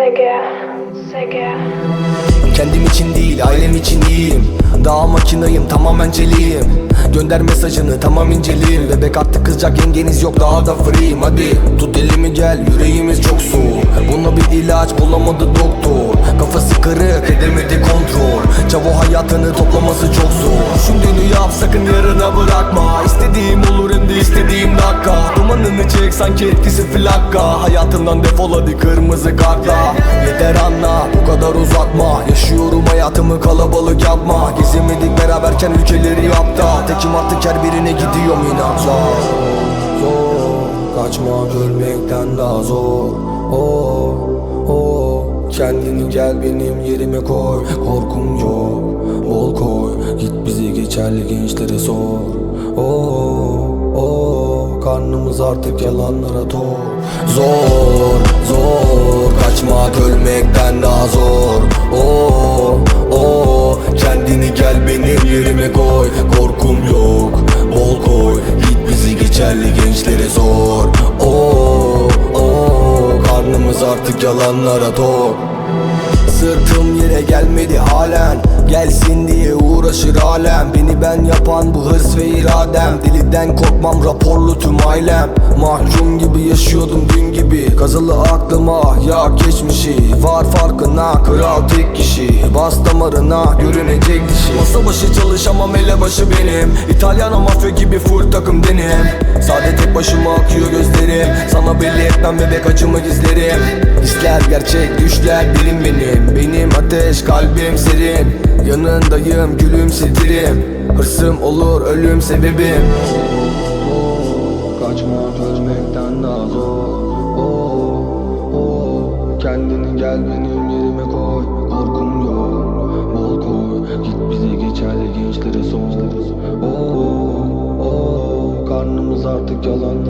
Sege, Sege. Kendim için değil ailem için iyiyim Daha makinayım tamamen celiyim Gönder mesajını tamam inceleyeyim Bebek artık kızacak yengeniz yok daha da free'yim Hadi tut elimi gel yüreğimiz çok soğuk. Buna bir ilaç bulamadı doktor. Kafası kırık edemedi kontrol. Çavo hayatını toplaması çok zor. Düşündüğünü yap sakın yarına bırakma. İstediğim olur hem de istediğim dakika. Dumanını çek sanki etkisi flakka Hayatımdan defol kırmızı kartla. Yeter anla bu kadar uzatma. Yaşıyorum hayatımı kalabalık yapma. Gezemedik beraberken ülkeleri yapta. Tekim artık her birine gidiyorum inatla Zor kaçma ölmekten daha zor. Oh oh. Kendini gel benim yerime koy. Korkum yok bol koy. Git bizi geçerli gençlere sor. Oh oh Karnımız artık yalanlara tok Zor zor. Kaçmak ölmekten daha zor. Oh oh. Kendini gel benim yerime koy. Korkum yok. Bol koy. Git bizi geçerli gençlere sor. Oh oh. Karnımız artık yalanlara tok Sırtım yere gelmedi halen. Gelsin diye uğraşır alem. Beni ben yapan bu hırs ve iradem. Deliden korkmam raporlu tüm ailem. Mahkum gibi yaşıyordum dün gibi. Kazılı aklıma ya geçmişi Var farkına kral tek kişi. Bas damarına görünecek dişi Masa başı çalışamam elebaşı benim. İtalyan mafya gibi full takım denim. Sade tek başıma akıyor gözlerim. Sana belli etmem bebek acımı gizlerim. Hisler gerçek düşler derin benim. Benim ateş kalbim serin. Yanındayım gülümsetirim. Hırsım olur ölüm sebebim. Kaçmak ölmekten daha zor. Oh, oh. Kendini gel benim yerime koy. Korkum yok bol koy. Git bizi geçerli gençlere sor. Oh, oh. Karnımız artık yalan